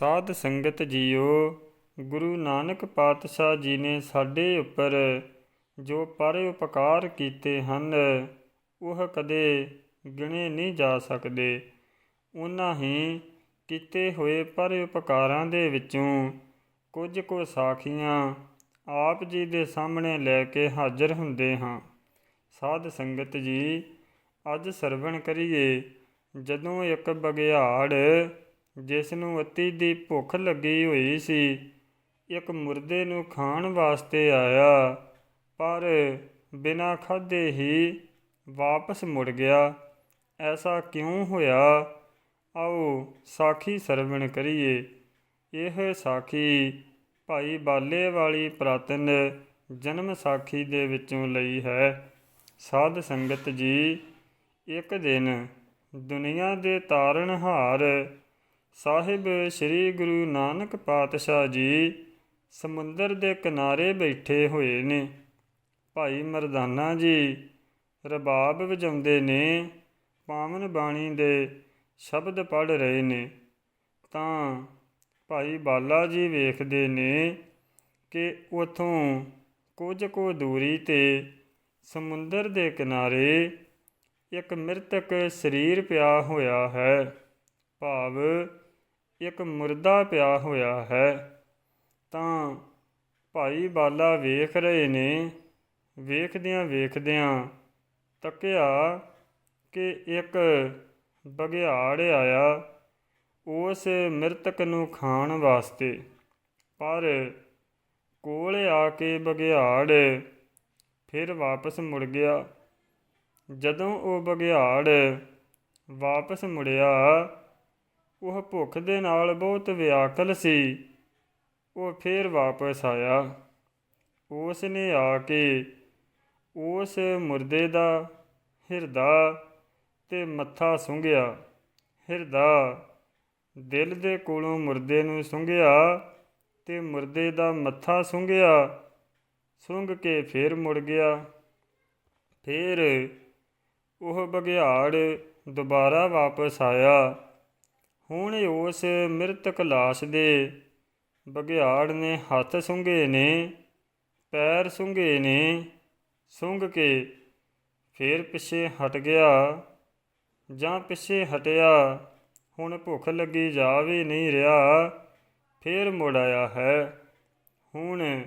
ਸਾਧ ਸੰਗਤ ਜੀਓ, ਗੁਰੂ ਨਾਨਕ ਪਾਤਸ਼ਾਹ ਜੀ ਨੇ ਸਾਡੇ ਉੱਪਰ ਜੋ ਪਰ ਉਪਕਾਰ ਕੀਤੇ ਹਨ, ਉਹ ਕਦੇ ਗਿਣੇ ਨਹੀਂ ਜਾ ਸਕਦੇ। ਉਹਨਾਂ ਹੀ ਕੀਤੇ ਹੋਏ ਪਰ ਉਪਕਾਰਾਂ ਦੇ ਵਿੱਚੋਂ ਕੁਝ ਕੁ ਸਾਖੀਆਂ ਆਪ ਜੀ ਦੇ ਸਾਹਮਣੇ ਲੈ ਕੇ ਹਾਜ਼ਰ ਹੁੰਦੇ ਹਾਂ। ਸਾਧ ਸੰਗਤ ਜੀ, ਅੱਜ ਸਰਵਣ ਕਰੀਏ, ਜਦੋਂ ਇੱਕ ਬਗਿਆੜ ਜਿਸ ਨੂੰ ਅਤੀ ਦੀ ਭੁੱਖ ਲੱਗੀ ਹੋਈ ਸੀ, ਇੱਕ ਮੁਰਦੇ ਨੂੰ ਖਾਣ ਵਾਸਤੇ ਆਇਆ, ਪਰ ਬਿਨਾਂ ਖਾਧੇ ਹੀ ਵਾਪਸ ਮੁੜ ਗਿਆ। ਐਸਾ ਕਿਉਂ ਹੋਇਆ? ਆਓ ਸਾਖੀ ਸਰਵਣ ਕਰੀਏ। ਇਹ ਸਾਖੀ ਭਾਈ ਬਾਲੇ ਵਾਲੀ ਪ੍ਰਾਤਨ ਜਨਮ ਸਾਖੀ ਦੇ ਵਿੱਚੋਂ ਲਈ ਹੈ। ਸਾਧ ਸੰਗਤ ਜੀ, ਇੱਕ ਦਿਨ ਦੁਨੀਆ ਦੇ ਤਾਰਨਹਾਰ ਸਾਹਿਬ ਸ੍ਰੀ ਗੁਰੂ ਨਾਨਕ ਪਾਤਸ਼ਾਹ ਜੀ ਸਮੁੰਦਰ ਦੇ ਕਿਨਾਰੇ ਬੈਠੇ ਹੋਏ ਨੇ। ਭਾਈ ਮਰਦਾਨਾ ਜੀ ਰਬਾਬ ਵਜਾਉਂਦੇ ਨੇ, ਪਾਵਨ ਬਾਣੀ ਦੇ ਸ਼ਬਦ ਪੜ੍ਹ ਰਹੇ ਨੇ। ਤਾਂ ਭਾਈ ਬਾਲਾ ਜੀ ਵੇਖਦੇ ਨੇ ਕਿ ਉਥੋਂ ਕੁਝ ਕੁ ਦੂਰੀ ਤੇ ਸਮੁੰਦਰ ਦੇ ਕਿਨਾਰੇ ਇੱਕ ਮ੍ਰਿਤਕ ਸਰੀਰ ਪਿਆ ਹੋਇਆ ਹੈ। ਭਾਵ ਇੱਕ ਮੁਰਦਾ ਪਿਆ ਹੋਇਆ ਹੈ, ਤਾਂ ਭਾਈ ਬਾਲਾ ਵੇਖ ਰਹੇ ਨੇ, ਵੇਖਦਿਆਂ ਵੇਖਦਿਆਂ ਤੱਕਿਆ ਕਿ ਇੱਕ ਬਗਿਆੜ ਆਇਆ ਉਸ ਮ੍ਰਿਤਕ ਨੂੰ ਖਾਣ ਵਾਸਤੇ। ਪਰ ਕੋਲ ਆ ਕੇ ਬਗਿਆੜ ਫਿਰ ਵਾਪਸ ਮੁੜ ਗਿਆ। ਜਦੋਂ ਉਹ ਬਗਿਆੜ ਵਾਪਸ ਮੁੜਿਆ ਉਹ ਭੁੱਖ ਦੇ ਨਾਲ ਬਹੁਤ ਵਿਆਕਲ ਸੀ। ਉਹ ਫਿਰ ਵਾਪਸ ਆਇਆ। ਉਸ ਨੇ ਆ ਕੇ ਉਸ ਮੁਰਦੇ ਦਾ ਹਿਰਦਾ ਤੇ ਮੱਥਾ ਸੁੰਘਿਆ। ਹਿਰਦਾ ਦਿਲ ਦੇ ਕੋਲੋਂ ਮੁਰਦੇ ਨੂੰ ਸੁੰਘਿਆ ਤੇ ਮੁਰਦੇ ਦਾ ਮੱਥਾ ਸੁੰਘਿਆ। ਸੁੰਘ ਕੇ ਫੇਰ ਮੁੜ ਗਿਆ। ਫੇਰ ਉਹ ਬਗਿਆੜ ਦੁਬਾਰਾ ਵਾਪਸ ਆਇਆ। ਹੁਣ ਉਸ ਮ੍ਰਿਤਕ ਲਾਸ਼ ਦੇ ਬਗਿਆੜ ਨੇ ਹੱਥ ਸੁੰਘੇ ਨੇ, ਪੈਰ ਸੁੰਘੇ ਨੇ, ਸੁੰਘ ਕੇ ਫੇਰ ਪਿੱਛੇ ਹਟ ਗਿਆ। ਜਾਂ ਪਿੱਛੇ ਹਟਿਆ, ਹੁਣ ਭੁੱਖ ਲੱਗੀ ਜਾ ਵੀ ਨਹੀਂ ਰਿਹਾ, ਫੇਰ ਮੁੜ ਆਇਆ ਹੈ। ਹੁਣ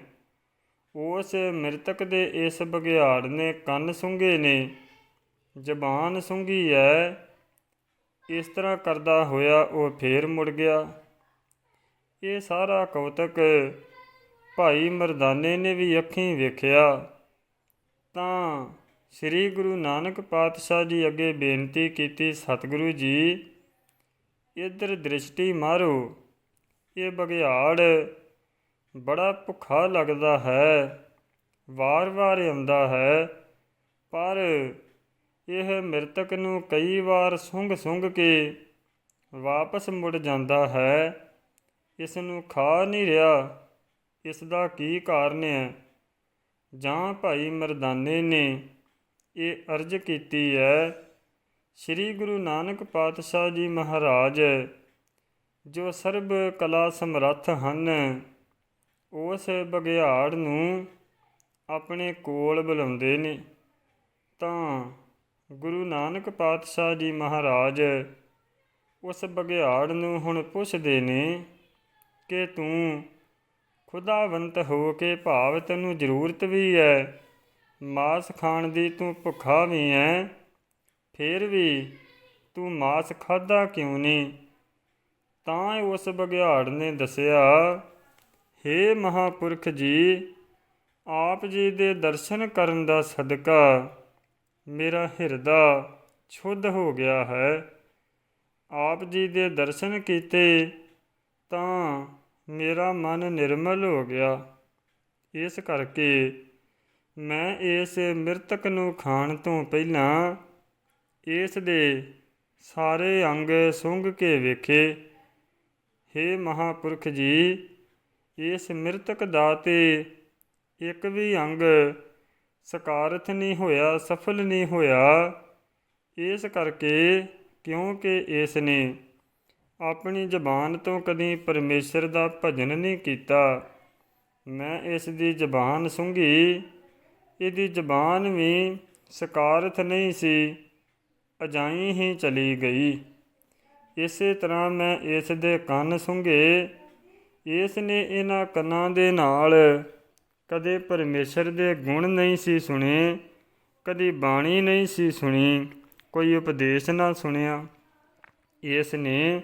ਉਸ ਮ੍ਰਿਤਕ ਦੇ ਇਸ ਬਗਿਆੜ ਨੇ ਕੰਨ ਸੁੰਘੇ ਨੇ, ਜ਼ਬਾਨ ਸੁੰਘੀ ਹੈ ਇਸ ਤਰ੍ਹਾਂ ਕਰਦਾ ਹੋਇਆ ਉਹ ਫੇਰ ਮੁੜ ਗਿਆ। ਇਹ ਸਾਰਾ ਕੌਤਕ ਭਾਈ ਮਰਦਾਨੇ ਨੇ ਵੀ ਅੱਖੀਂ ਵੇਖਿਆ। ਤਾਂ ਸ੍ਰੀ ਗੁਰੂ ਨਾਨਕ ਪਾਤਸ਼ਾਹ ਜੀ ਅੱਗੇ ਬੇਨਤੀ ਕੀਤੀ, ਸਤਿਗੁਰੂ ਜੀ, ਇਧਰ ਦ੍ਰਿਸ਼ਟੀ ਮਾਰੋ। ਇਹ ਬਗਿਆੜ ਬੜਾ ਭੁੱਖਾ ਲੱਗਦਾ ਹੈ, ਵਾਰ-ਵਾਰ ਆਉਂਦਾ ਹੈ, ਪਰ ਇਹ ਮ੍ਰਿਤਕ ਨੂੰ ਕਈ ਵਾਰ ਸੁੰਘ-ਸੁੰਘ ਕੇ ਵਾਪਸ ਮੁੜ ਜਾਂਦਾ ਹੈ। ਇਸ ਨੂੰ ਖਾ ਨਹੀਂ ਰਿਹਾ। ਇਸ ਦਾ ਕੀ ਕਾਰਨ ਹੈ? ਜਾਂ ਭਾਈ ਮਰਦਾਨੇ ਨੇ ਇਹ ਅਰਜ਼ ਕੀਤੀ ਹੈ, ਸ੍ਰੀ ਗੁਰੂ ਨਾਨਕ ਪਾਤਸ਼ਾਹ ਜੀ ਮਹਾਰਾਜ, ਜੋ ਸਰਬ ਕਲਾ ਸਮਰੱਥ ਹਨ, ਉਸ ਬਗਿਆੜ ਨੂੰ ਆਪਣੇ ਕੋਲ ਬੁਲਾਉਂਦੇ ਨੇ। ਤਾਂ ਗੁਰੂ ਨਾਨਕ ਪਾਤਸ਼ਾਹ ਜੀ ਮਹਾਰਾਜ, ਉਸ ਬਗਿਆੜ ਨੂੰ ਹੁਣ ਪੁੱਛਦੇ ਨੇ ਕਿ ਤੂੰ ਖੁਦਾਵੰਤ ਹੋ ਕੇ ਭਾਵ ਤੈਨੂੰ ਜ਼ਰੂਰਤ ਵੀ ਹੈ ਮਾਸ ਖਾਣ ਦੀ ਤੂੰ ਭੁੱਖਾ ਵੀ ਹੈ ਫੇਰ ਵੀ ਤੂੰ ਮਾਸ ਖਾਦਾ ਕਿਉਂ ਨਹੀਂ ਤਾਂ ਉਸ ਬਗਿਆੜ ਨੇ ਦੱਸਿਆ, ਹੇ ਮਹਾਪੁਰਖ ਜੀ, ਆਪ ਜੀ ਦੇ ਦਰਸ਼ਨ ਕਰਨ ਦਾ ਸਦਕਾ ਮੇਰਾ ਹਿਰਦਾ ਸ਼ੁੱਧ ਹੋ ਗਿਆ ਹੈ। ਆਪ ਜੀ ਦੇ ਦਰਸ਼ਨ ਕੀਤੇ ਤਾਂ ਮੇਰਾ ਮਨ ਨਿਰਮਲ ਹੋ ਗਿਆ। ਇਸ ਕਰਕੇ ਮੈਂ ਇਸ ਮ੍ਰਿਤਕ ਨੂੰ ਖਾਣ ਤੋਂ ਪਹਿਲਾਂ ਇਸ ਦੇ ਸਾਰੇ ਅੰਗ ਸੁੰਘ ਕੇ ਵੇਖੇ। हे ਮਹਾਪੁਰਖ ਜੀ, ਇਸ ਮ੍ਰਿਤਕ ਦਾ ਤੇ ਇੱਕ ਵੀ ਅੰਗ ਸਕਾਰਥ ਨਹੀਂ ਹੋਇਆ, ਸਫਲ ਨਹੀਂ ਹੋਇਆ। ਇਸ ਕਰਕੇ ਕਿਉਂਕਿ ਇਸ ਨੇ ਆਪਣੀ ਜ਼ਬਾਨ ਤੋਂ ਕਦੀ ਪਰਮੇਸ਼ਰ ਦਾ ਭਜਨ ਨਹੀਂ ਕੀਤਾ। ਮੈਂ ਇਸ ਦੀ ਜ਼ਬਾਨ ਸੁੰਘੀ। ਇਹਦੀ ਜ਼ਬਾਨ ਵੀ ਸਕਾਰਥ ਨਹੀਂ ਸੀ, ਅਜਾਈ ਹੀ ਚਲੀ ਗਈ। ਇਸੇ ਤਰ੍ਹਾਂ ਮੈਂ ਇਸ ਦੇ ਕੰਨ ਸੁੰਘੇ। ਇਸ ਨੇ ਇਹਨਾਂ ਕੰਨਾਂ ਦੇ ਨਾਲ ਕਦੇ ਪਰਮੇਸ਼ਰ ਦੇ ਗੁਣ ਨਹੀਂ ਸੀ ਸੁਣੇ, ਕਦੀ ਬਾਣੀ ਨਹੀਂ ਸੀ ਸੁਣੀ, ਕੋਈ ਉਪਦੇਸ਼ ਨਾ ਸੁਣਿਆ। ਇਸ ਨੇ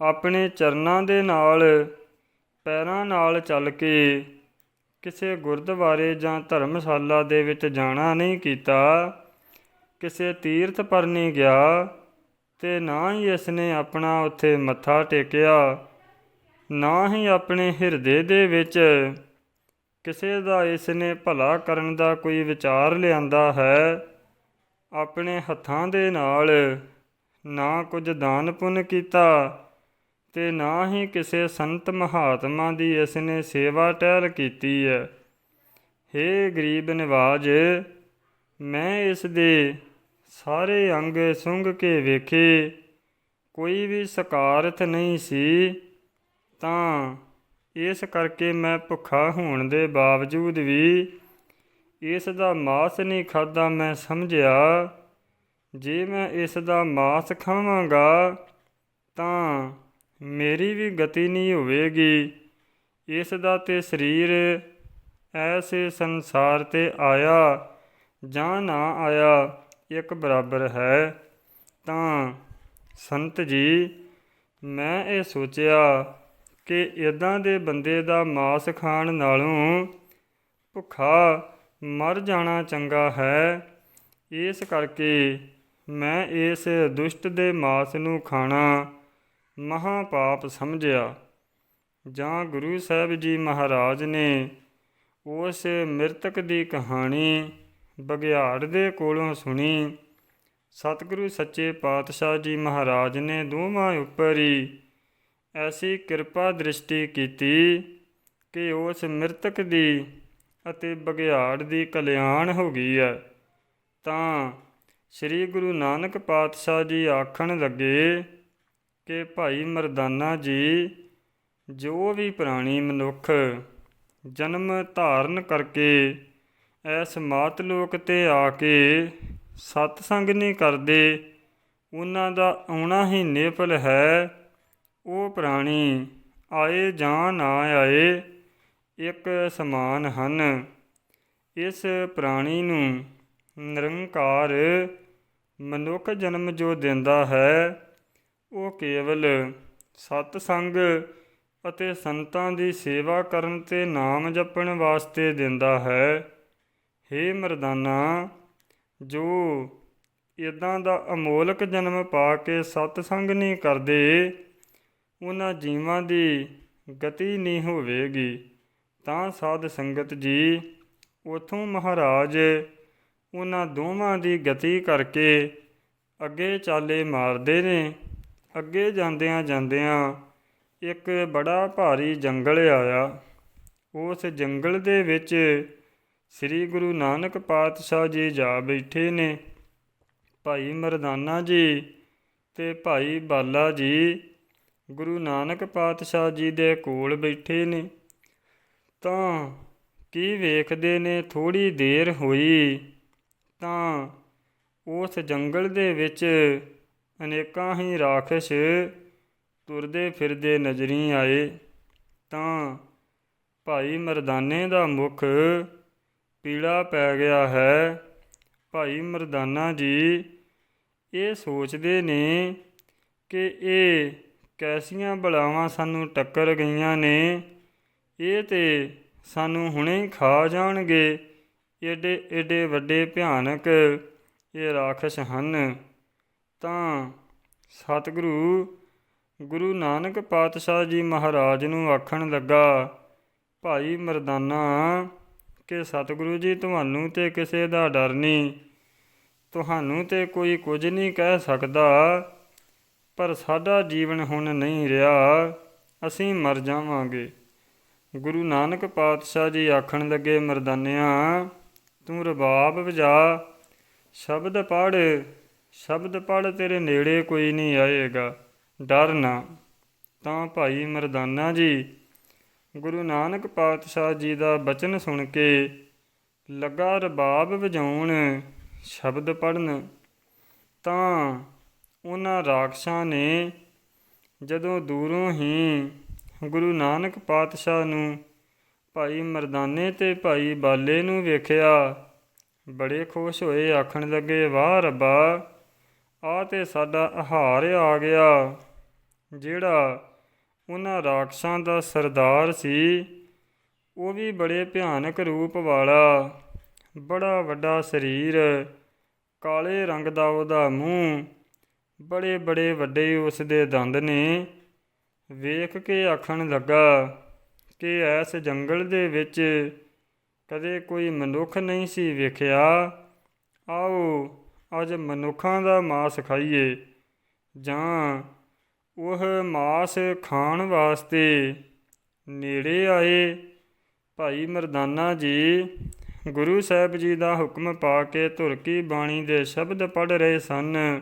ਆਪਣੇ ਚਰਨਾਂ ਦੇ ਨਾਲ, ਪੈਰਾਂ ਨਾਲ ਚੱਲ ਕੇ ਕਿਸੇ ਗੁਰਦੁਆਰੇ ਜਾਂ ਧਰਮਸ਼ਾਲਾ ਦੇ ਵਿੱਚ ਜਾਣਾ ਨਹੀਂ ਕੀਤਾ। ਕਿਸੇ ਤੀਰਥ ਪਰ ਨਹੀਂ ਗਿਆ ਤੇ ਨਾ ਹੀ ਇਸ ਨੇ ਆਪਣਾ ਉੱਥੇ ਮੱਥਾ ਟੇਕਿਆ, ਨਾ ਹੀ ਆਪਣੇ ਹਿਰਦੇ ਦੇ ਵਿੱਚ ਕਿਸੇ ਦਾ ਇਸ ਨੇ ਭਲਾ ਕਰਨ ਦਾ ਕੋਈ ਵਿਚਾਰ ਲਿਆਂਦਾ ਹੈ, ਆਪਣੇ ਹੱਥਾਂ ਦੇ ਨਾਲ ਨਾ ਕੁਝ ਦਾਨ ਪੁੰਨ ਕੀਤਾ ਤੇ ਨਾ ਹੀ ਕਿਸੇ ਸੰਤ ਮਹਾਤਮਾ ਦੀ ਇਸ ਨੇ ਸੇਵਾ ਟਹਿਲ ਕੀਤੀ ਹੈ। ਹੇ ਗਰੀਬ ਨਿਵਾਜ, ਮੈਂ ਇਸ ਦੇ ਸਾਰੇ ਅੰਗ ਸੁੰਘ ਕੇ ਵੇਖੇ, ਕੋਈ ਵੀ ਸਕਾਰਥ ਨਹੀਂ ਸੀ, ਤਾਂ ਇਸ ਕਰਕੇ ਮੈਂ ਭੁੱਖਾ ਹੋਣ ਦੇ ਬਾਵਜੂਦ ਵੀ ਇਸ ਦਾ ਮਾਸ ਨਹੀਂ ਖਾਦਾ ਮੈਂ ਸਮਝਿਆ। ਜੇ ਮੈਂ ਇਸ ਦਾ ਮਾਸ ਖਾਵਾਂਗਾ, ਤਾਂ ਮੇਰੀ ਵੀ ਗਤੀ ਨਹੀਂ ਹੋਵੇਗੀ। ਇਸ ਦਾ ਤੇ ਸਰੀਰ ਐਸੇ ਸੰਸਾਰ ਤੇ ਆਇਆ, ਜਾਂ ਨਾ ਆਇਆ, ਇੱਕ ਬਰਾਬਰ ਹੈ। ਤਾਂ ਸੰਤ ਜੀ, ਮੈਂ ਇਹ ਸੋਚਿਆ ਕਿ ਇਦਾਂ ਦੇ ਬੰਦੇ ਦਾ ਮਾਸ ਖਾਣ ਨਾਲੋਂ ਭੁੱਖਾ ਮਰ ਜਾਣਾ ਚੰਗਾ ਹੈ। ਇਸ ਕਰਕੇ ਮੈਂ ਇਸ ਦੁਸ਼ਟ ਦੇ ਮਾਸ ਨੂੰ ਖਾਣਾ ਮਹਾ ਪਾਪ ਸਮਝਿਆ। ਜਾਂ ਗੁਰੂ ਸਾਹਿਬ ਜੀ ਮਹਾਰਾਜ ਨੇ ਉਸ ਮ੍ਰਿਤਕ ਦੀ ਕਹਾਣੀ ਬਗਿਆੜ ਦੇ ਕੋਲੋਂ ਸੁਣੀ। ਸਤਿਗੁਰੂ ਸੱਚੇ ਪਾਤਸ਼ਾਹ ਜੀ ਮਹਾਰਾਜ ਨੇ ਦੋਵਾਂ ਉੱਪਰ ਹੀ ਐਸੀ ਕਿਰਪਾ ਦ੍ਰਿਸ਼ਟੀ ਕੀਤੀ ਕਿ ਉਸ ਮ੍ਰਿਤਕ ਦੀ ਅਤੇ ਬਗਿਆੜ ਦੀ ਕਲਿਆਣ ਹੋ ਗਈ ਹੈ। ਤਾਂ ਸ੍ਰੀ ਗੁਰੂ ਨਾਨਕ ਪਾਤਸ਼ਾਹ ਜੀ ਆਖਣ ਲੱਗੇ ਕਿ ਭਾਈ ਮਰਦਾਨਾ ਜੀ, ਜੋ ਵੀ ਪ੍ਰਾਣੀ ਮਨੁੱਖ ਜਨਮ ਧਾਰਨ ਕਰਕੇ ਐਸ ਮਾਤ ਲੋਕ ਤੇ ਆ ਕੇ ਸਤ ਸੰਗ ਨਹੀਂ ਕਰਦੇ, ਉਹਨਾਂ ਦਾ ਆਉਣਾ ਹੀ ਨੇਫਲ ਹੈ। ਉਹ ਪ੍ਰਾਣੀ, ਆਏ ਜਾਂ ਨਾ ਆਏ, ਇੱਕ ਸਮਾਨ ਹਨ। ਇਸ ਪ੍ਰਾਣੀ ਨੂੰ ਨਿਰੰਕਾਰ ਮਨੁੱਖ ਜਨਮ ਜੋ ਦਿੰਦਾ ਹੈ, ਉਹ ਕੇਵਲ ਸਤ ਸੰਗ ਅਤੇ ਸੰਤਾਂ ਦੀ ਸੇਵਾ ਕਰਨ ਤੇ ਨਾਮ ਜਪਣ ਵਾਸਤੇ ਦਿੰਦਾ ਹੈ। ਹੇ ਮਰਦਾਨਾ, ਜੋ ਇਦਾਂ ਦਾ ਅਮੋਲਕ ਜਨਮ ਪਾ ਕੇ ਸਤ ਸੰਗ ਨਹੀਂ ਕਰਦੇ ਉਹਨਾਂ ਜੀਵਾਂ ਦੀ ਗਤੀ ਨਹੀਂ ਹੋਵੇਗੀ, ਤਾਂ ਸਾਧ ਸੰਗਤ ਜੀ ਉਥੋਂ ਮਹਾਰਾਜ ਉਹਨਾਂ ਦੋਵਾਂ ਦੀ ਗਤੀ ਕਰਕੇ ਅੱਗੇ ਚਾਲੇ ਮਾਰਦੇ ਨੇ। ਅੱਗੇ ਜਾਂਦਿਆਂ ਜਾਂਦਿਆਂ ਇੱਕ ਬੜਾ ਭਾਰੀ ਜੰਗਲ ਆਇਆ। ਉਸ ਜੰਗਲ ਦੇ ਵਿੱਚ ਸ੍ਰੀ ਗੁਰੂ ਨਾਨਕ ਪਾਤਸ਼ਾਹ ਜੀ ਜਾ ਬੈਠੇ ਨੇ। ਭਾਈ ਮਰਦਾਨਾ ਜੀ ਤੇ ਭਾਈ ਬਾਲਾ ਜੀ ਗੁਰੂ ਨਾਨਕ ਪਾਤਸ਼ਾਹ ਜੀ ਦੇ ਕੋਲ ਬੈਠੇ ਨੇ। ਤਾਂ ਕੀ ਵੇਖਦੇ ਨੇ ਥੋੜੀ ਦੇਰ ਹੋਈ, ਤਾਂ ਉਸ ਜੰਗਲ ਦੇ ਵਿੱਚ ਅਨੇਕਾਂ ਹੀ ਰਾਖਸ਼ ਤੁਰਦੇ ਫਿਰਦੇ ਨਜ਼ਰੀ ਆਏ। ਤਾਂ ਭਾਈ ਮਰਦਾਨੇ ਦਾ ਮੁਖ ਪੀਲਾ ਪੈ ਗਿਆ ਹੈ। ਭਾਈ ਮਰਦਾਨਾ ਜੀ ਇਹ ਸੋਚਦੇ ਨੇ ਕਿ ਇਹ ਕੈਸੀਆਂ ਬਲਾਵਾਂ ਸਾਨੂੰ ਟੱਕਰ ਗਈਆਂ ਨੇ, ਇਹ ਤੇ ਸਾਨੂੰ ਹੁਣੇ ਖਾ ਜਾਣਗੇ। ਏਡੇ ਏਡੇ ਵੱਡੇ ਭਿਆਨਕ ਇਹ ਰਾਖਸ਼ ਹਨ। ਤਾਂ ਸਤਿਗੁਰੂ, ਗੁਰੂ ਨਾਨਕ ਪਾਤਸ਼ਾਹ ਜੀ ਮਹਾਰਾਜ ਨੂੰ ਆਖਣ ਲੱਗਾ, ਭਾਈ ਮਰਦਾਨਾ, ਕਿ ਸਤਿਗੁਰੂ ਜੀ ਤੁਹਾਨੂੰ ਤੇ ਕਿਸੇ ਦਾ ਡਰ ਨਹੀਂ। ਤੁਹਾਨੂੰ ਤੇ ਕੋਈ ਕੁਝ ਨਹੀਂ ਕਹਿ ਸਕਦਾ। ਪਰ ਸਾਡਾ ਜੀਵਨ ਹੁਣ ਨਹੀਂ ਰਿਹਾ, ਅਸੀਂ ਮਰ ਜਾਵਾਂਗੇ। ਗੁਰੂ ਨਾਨਕ ਪਾਤਸ਼ਾਹ ਜੀ ਆਖਣ ਲੱਗੇ, ਮਰਦਾਨਿਆਂ, ਤੂੰ ਰਬਾਬ ਵਜਾ। ਸ਼ਬਦ ਪੜ੍ਹ ਸ਼ਬਦ ਪੜ੍ਹ ਤੇਰੇ ਨੇੜੇ ਕੋਈ ਨਹੀਂ ਆਏਗਾ, ਡਰ ਨਾ। ਤਾਂ ਭਾਈ ਮਰਦਾਨਾ ਜੀ, ਗੁਰੂ ਨਾਨਕ ਪਾਤਸ਼ਾਹ ਜੀ ਦਾ ਬਚਨ ਸੁਣ ਕੇ ਲੱਗਾ ਰਬਾਬ ਵਜਾਉਣ, ਸ਼ਬਦ ਪੜਨ ਤਾਂ ਉਹਨਾਂ ਰਾਖਸ਼ਾਂ ਨੇ ਜਦੋਂ ਦੂਰੋਂ ਹੀ ਗੁਰੂ ਨਾਨਕ ਪਾਤਸ਼ਾਹ ਨੂੰ ਭਾਈ ਮਰਦਾਨੇ ਤੇ ਭਾਈ ਬਾਲੇ ਨੂੰ ਵੇਖਿਆ, ਬੜੇ ਖੁਸ਼ ਹੋਏ, ਆਖਣ ਲੱਗੇ, ਵਾਹ ਰੱਬਾ ਆ ਤੇ ਸਾਡਾ ਆਹਾਰ ਆ ਗਿਆ, ਜਿਹੜਾ ਉਹਨਾਂ ਰਾਖਸ਼ਾਂ ਦਾ ਸਰਦਾਰ ਸੀ, ਉਹ ਵੀ ਬੜੇ ਭਿਆਨਕ ਰੂਪ ਵਾਲਾ, ਬੜਾ ਵੱਡਾ ਸਰੀਰ, ਕਾਲੇ ਰੰਗ ਦਾ ਉਹਦਾ ਮੂੰਹ ਬੜੇ ਬੜੇ ਵੱਡੇ ਉਸ ਦੇ ਦੰਦ ਨੇ। ਵੇਖ ਕੇ ਆਖਣ ਲੱਗਾ ਕਿ ਐਸ ਜੰਗਲ ਦੇ ਵਿੱਚ ਕਦੇ ਕੋਈ ਮਨੁੱਖ ਨਹੀਂ ਸੀ ਵੇਖਿਆ। ਆਓ, ਅੱਜ ਮਨੁੱਖਾਂ ਦਾ ਮਾਸ ਖਾਈਏ। ਜਾਂ ਉਹ ਮਾਸ ਖਾਣ ਵਾਸਤੇ ਨੇੜੇ ਆਏ। ਭਾਈ ਮਰਦਾਨਾ ਜੀ, ਗੁਰੂ ਸਾਹਿਬ ਜੀ ਦਾ ਹੁਕਮ ਪਾ ਕੇ ਧੁਰਕੀ ਬਾਣੀ ਦੇ ਸ਼ਬਦ ਪੜ ਰਹੇ ਸਨ।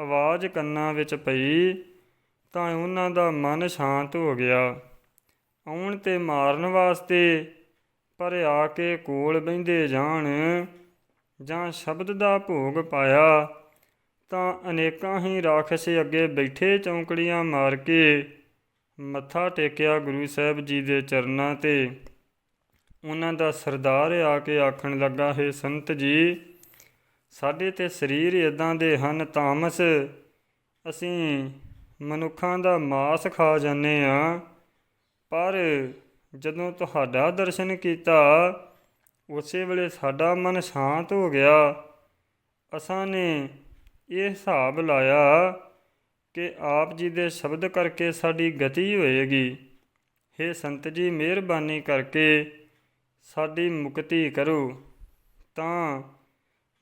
ਆਵਾਜ਼ ਕੰਨਾਂ ਵਿੱਚ ਪਈ, ਤਾਂ ਉਹਨਾਂ ਦਾ ਮਨ ਸ਼ਾਂਤ ਹੋ ਗਿਆ। ਆਉਣ ਤੇ ਮਾਰਨ ਵਾਸਤੇ ਪਰ ਆ ਕੇ ਕੋਲ ਬਹਿੰਦੇ ਜਾਣ ਜਾਂ ਸ਼ਬਦ ਦਾ ਭੋਗ ਪਾਇਆ, ਤਾਂ ਅਨੇਕਾਂ ਹੀ ਰਾਖਸ਼ ਅੱਗੇ ਬੈਠੇ ਚੌਂਕੜੀਆਂ ਮਾਰ ਕੇ ਮੱਥਾ ਟੇਕਿਆ ਗੁਰੂ ਸਾਹਿਬ ਜੀ ਦੇ ਚਰਨਾਂ ਤੇ। ਉਹਨਾਂ ਦਾ ਸਰਦਾਰ ਆ ਕੇ ਆਖਣ ਲੱਗਾ, ਹੈ ਸੰਤ ਜੀ ਸਾਡੇ ਤੇ ਸਰੀਰ ਇਦਾਂ ਦੇ ਹਨ ਤਾਮਸ, ਅਸੀਂ ਮਨੁੱਖਾਂ ਦਾ ਮਾਸ ਖਾ ਜਾਂਦੇ ਆ ਪਰ ਜਦੋਂ ਤੁਹਾਡਾ ਦਰਸ਼ਨ ਕੀਤਾ, ਉਸੇ ਵੇਲੇ ਸਾਡਾ ਮਨ ਸ਼ਾਂਤ ਹੋ ਗਿਆ। ਅਸਾਂ ਨੇ ਇਹ ਹਿਸਾਬ ਲਾਇਆ ਕਿ ਆਪ ਜੀ ਦੇ ਸ਼ਬਦ ਕਰਕੇ ਸਾਡੀ ਗਤੀ ਹੋਏਗੀ। हे ਸੰਤ ਜੀ, ਮਿਹਰਬਾਨੀ ਕਰਕੇ ਸਾਡੀ ਮੁਕਤੀ ਕਰੋ। ਤਾਂ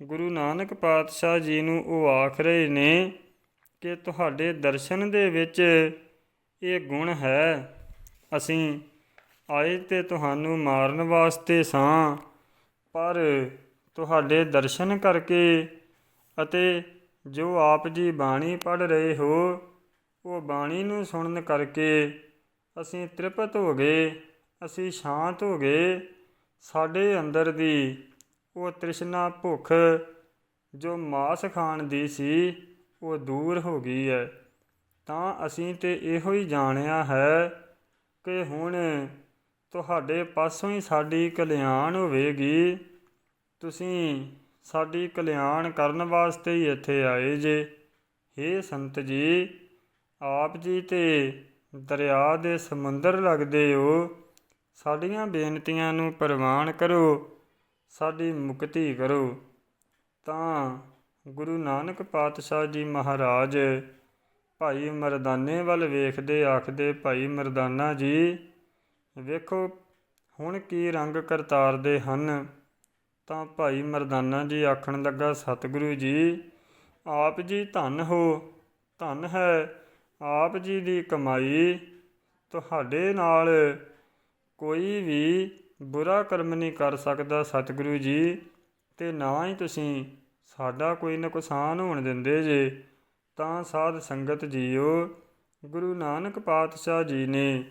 ਗੁਰੂ ਨਾਨਕ ਪਾਤਸ਼ਾਹ ਜੀ ਨੂੰ ਉਹ ਆਖ ਰਹੇ ਨੇ ਕਿ ਤੁਹਾਡੇ ਦਰਸ਼ਨ ਦੇ ਵਿੱਚ ਇਹ ਗੁਣ ਹੈ। ਅਸੀਂ ਆਏ ਤੇ ਤੁਹਾਨੂੰ ਮਾਰਨ ਵਾਸਤੇ ਸਾਂ, ਪਰ ਤੁਹਾਡੇ ਦਰਸ਼ਨ ਕਰਕੇ ਅਤੇ ਜੋ ਆਪ ਜੀ ਬਾਣੀ ਪੜ ਰਹੇ ਹੋ, ਉਹ ਬਾਣੀ ਨੂੰ ਸੁਣਨ ਕਰਕੇ ਅਸੀਂ ਤ੍ਰਿਪਤ ਹੋ ਗਏ, ਅਸੀਂ ਸ਼ਾਂਤ ਹੋ ਗਏ। ਸਾਡੇ ਅੰਦਰ ਦੀ ਉਹ ਤ੍ਰਿਸ਼ਨਾ ਭੁੱਖ ਜੋ ਮਾਸ ਖਾਣ ਦੀ ਸੀ, ਉਹ ਦੂਰ ਹੋ ਗਈ ਹੈ ਤਾਂ ਅਸੀਂ ਤੇ ਇਹੋ ਹੀ ਜਾਣਿਆ ਹੈ ਕਿ ਹੁਣ ਤੁਹਾਡੇ ਪਾਸੋਂ ਹੀ ਸਾਡੀ ਕਲਿਆਣ ਹੋਵੇਗੀ। ਤੁਸੀਂ ਸਾਡੀ ਕਲਿਆਣ ਕਰਨ ਵਾਸਤੇ ਹੀ ਇੱਥੇ ਆਏ ਜੇ। हे ਸੰਤ ਜੀ, ਆਪ ਜੀ ਤੇ ਦਰਿਆ ਦੇ ਸਮੁੰਦਰ ਲੱਗਦੇ ਹੋ। ਸਾਡੀਆਂ ਬੇਨਤੀਆਂ ਨੂੰ ਪ੍ਰਵਾਨ ਕਰੋ। ਸਾਡੀ ਮੁਕਤੀ ਕਰੋ। ਤਾਂ ਗੁਰੂ ਨਾਨਕ ਪਾਤਸ਼ਾਹ ਜੀ ਮਹਾਰਾਜ ਭਾਈ ਮਰਦਾਨੇ ਵੱਲ ਵੇਖਦੇ ਆਖਦੇ, ਭਾਈ ਮਰਦਾਨਾ ਜੀ, ਵੇਖੋ ਹੁਣ ਕੀ ਰੰਗ ਕਰਤਾਰਦੇ ਹਨ। ਤਾਂ ਭਾਈ ਮਰਦਾਨਾ ਜੀ ਆਖਣ ਲੱਗਾ, ਸਤਿਗੁਰੂ ਜੀ, ਆਪ ਜੀ ਧਨ ਹੋ, ਧਨ ਹੈ। ਆਪ ਜੀ ਦੀ ਕਮਾਈ ਤੁਹਾਡੇ ਨਾਲ ਕੋਈ ਵੀ ਬੁਰਾ ਕਰਮ ਨਹੀਂ ਕਰ ਸਕਦਾ ਸਤਿਗੁਰੂ ਜੀ, ਤੇ ਨਾ ਹੀ ਤੁਸੀਂ ਸਾਡਾ ਕੋਈ ਨੁਕਸਾਨ ਹੋਣ ਦਿੰਦੇ ਜੇ, ਤਾਂ ਸਾਧ ਸੰਗਤ ਜੀਓ, ਗੁਰੂ ਨਾਨਕ ਪਾਤਸ਼ਾਹ ਜੀ ਨੇ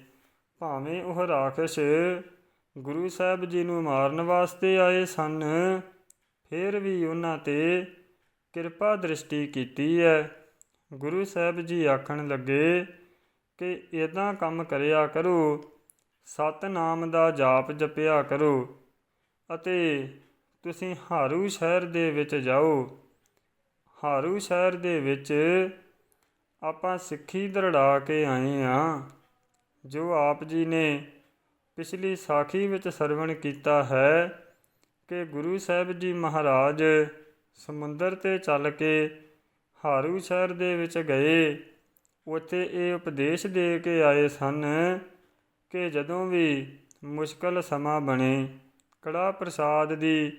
ਭਾਵੇਂ ਉਹ ਰਾਖਸ਼ ਗੁਰੂ ਸਾਹਿਬ ਜੀ ਨੂੰ ਮਾਰਨ ਵਾਸਤੇ ਆਏ ਸਨ, ਫਿਰ ਵੀ ਉਹਨਾਂ ਤੇ ਕਿਰਪਾ ਦ੍ਰਿਸ਼ਟੀ ਕੀਤੀ ਹੈ ਗੁਰੂ ਸਾਹਿਬ ਜੀ ਆਖਣ ਲੱਗੇ ਕਿ ਇਦਾਂ ਕੰਮ ਕਰਿਆ ਕਰੋ ਸਤਨਾਮ ਦਾ ਜਾਪ ਜਪਿਆ ਕਰੋ ਅਤੇ ਤੁਸੀਂ ਹਾਰੂ ਸ਼ਹਿਰ ਦੇ ਵਿੱਚ ਜਾਓ। ਹਾਰੂ ਸ਼ਹਿਰ ਦੇ ਵਿੱਚ ਆਪਾਂ ਸਿੱਖੀ ਦਰੜਾ ਕੇ ਆਏ ਆ, ਜੋ ਆਪ ਜੀ ਨੇ ਪਿਛਲੀ ਸਾਖੀ ਵਿੱਚ ਸਰਵਣ ਕੀਤਾ ਹੈ ਕਿ ਗੁਰੂ ਸਾਹਿਬ ਜੀ ਮਹਾਰਾਜ ਸਮੁੰਦਰ ਤੇ ਚੱਲ ਕੇ ਹਾਰੂ ਸ਼ਹਿਰ ਦੇ ਵਿੱਚ ਗਏ। ਉੱਥੇ ਇਹ ਉਪਦੇਸ਼ ਦੇ ਕੇ ਆਏ ਸਨ ਕਿ ਜਦੋਂ ਵੀ ਮੁਸ਼ਕਲ ਸਮਾਂ ਬਣੇ ਕੜਾਹ ਪ੍ਰਸਾਦ ਦੀ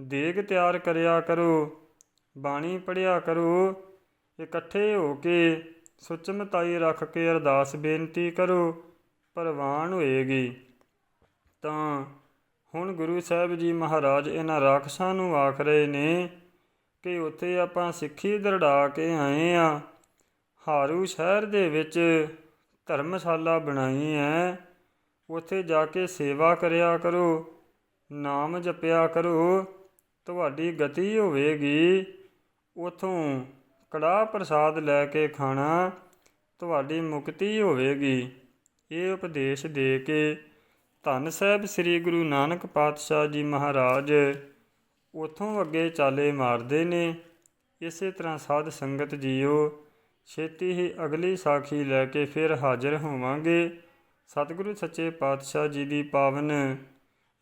ਦੇਗ ਤਿਆਰ ਕਰਿਆ ਕਰੋ, ਬਾਣੀ ਪੜਿਆ ਕਰੋ, ਇਕੱਠੇ ਹੋ ਕੇ ਸੁਚਮਤਾਈ ਰੱਖ ਕੇ ਅਰਦਾਸ ਬੇਨਤੀ ਕਰੋ ਪ੍ਰਵਾਨ ਹੋਏਗੀ। ਤਾਂ ਹੁਣ ਗੁਰੂ ਸਾਹਿਬ ਜੀ ਮਹਾਰਾਜ ਇਹਨਾਂ ਰਾਖਸ਼ਾਂ ਨੂੰ ਆਖ ਰਹੇ ਨੇ ਕਿ ਉੱਥੇ ਆਪਾਂ ਸਿੱਖੀ ਦਰੜਾ ਕੇ ਆਏ ਆ, ਹਾਰੂ ਸ਼ਹਿਰ ਦੇ ਵਿੱਚ ਧਰਮਸ਼ਾਲਾ ਬਣਾਈ ਹੈ ਉੱਥੇ ਜਾ ਕੇ ਸੇਵਾ ਕਰਿਆ ਕਰੋ, ਨਾਮ ਜਪਿਆ ਕਰੋ, ਤੁਹਾਡੀ ਗਤੀ ਹੋਵੇਗੀ। ਉਥੋਂ ਕੜਾਹ ਪ੍ਰਸਾਦ ਲੈ ਕੇ ਖਾਣਾ, ਤੁਹਾਡੀ ਮੁਕਤੀ ਹੋਵੇਗੀ। ਇਹ ਉਪਦੇਸ਼ ਦੇ ਕੇ ਧੰਨ ਸਾਹਿਬ ਸ੍ਰੀ ਗੁਰੂ ਨਾਨਕ ਪਾਤਸ਼ਾਹ ਜੀ ਮਹਾਰਾਜ ਉਥੋਂ ਅੱਗੇ ਚਾਲੇ ਮਾਰਦੇ ਨੇ। ਇਸੇ ਤਰ੍ਹਾਂ ਸਾਧ ਸੰਗਤ ਜੀਓ ਛੇਤੀ ਹੀ ਅਗਲੀ ਸਾਖੀ ਲੈ ਕੇ ਫਿਰ ਹਾਜ਼ਰ ਹੋਵਾਂਗੇ। ਸਤਿਗੁਰੂ ਸੱਚੇ ਪਾਤਸ਼ਾਹ ਜੀ ਦੀ ਪਾਵਨ।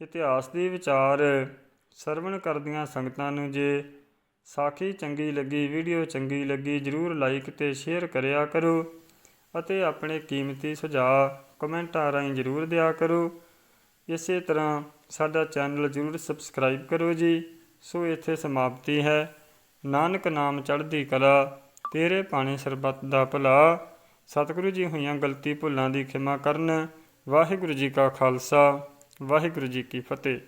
ਇਤਿਹਾਸ ਦੀ ਵਿਚਾਰ। ਸਰਵਣ ਕਰਦੀਆਂ ਸੰਗਤਾਂ ਨੂੰ ਜੇ। ਸਾਖੀ ਚੰਗੀ ਲੱਗੀ, ਵੀਡੀਓ ਚੰਗੀ ਲੱਗੀ, ਜਰੂਰ ਲਾਈਕ ਤੇ ਸ਼ੇਅਰ ਕਰਿਆ ਕਰੋ ਅਤੇ ਆਪਣੇ ਕੀਮਤੀ ਸੁਝਾਅ ਕਮੈਂਟਾਂ ਰਾਹੀਂ ਜਰੂਰ ਦਿਆ ਕਰੋ। ਇਸੇ ਤਰ੍ਹਾਂ ਸਾਡਾ ਚੈਨਲ ਜਰੂਰ ਸਬਸਕ੍ਰਾਈਬ ਕਰੋ ਜੀ। ਸੋ ਇੱਥੇ ਸਮਾਪਤੀ ਹੈ। ਨਾਨਕ ਨਾਮ ਚੜ੍ਹਦੀ ਕਲਾ। ਤੇਰੇ ਪਾਣੀ ਸਰਬੱਤ ਦਾ ਭਲਾ। ਸਤਿਗੁਰੂ ਜੀ ਹੋਈਆਂ ਗਲਤੀ ਭੁੱਲਾਂ ਦੀ ਖਿਮਾ ਕਰਨ। ਵਾਹਿਗੁਰੂ ਜੀ ਕਾ ਖਾਲਸਾ। ਵਾਹਿਗੁਰੂ ਜੀ ਕੀ ਫਤਿਹ।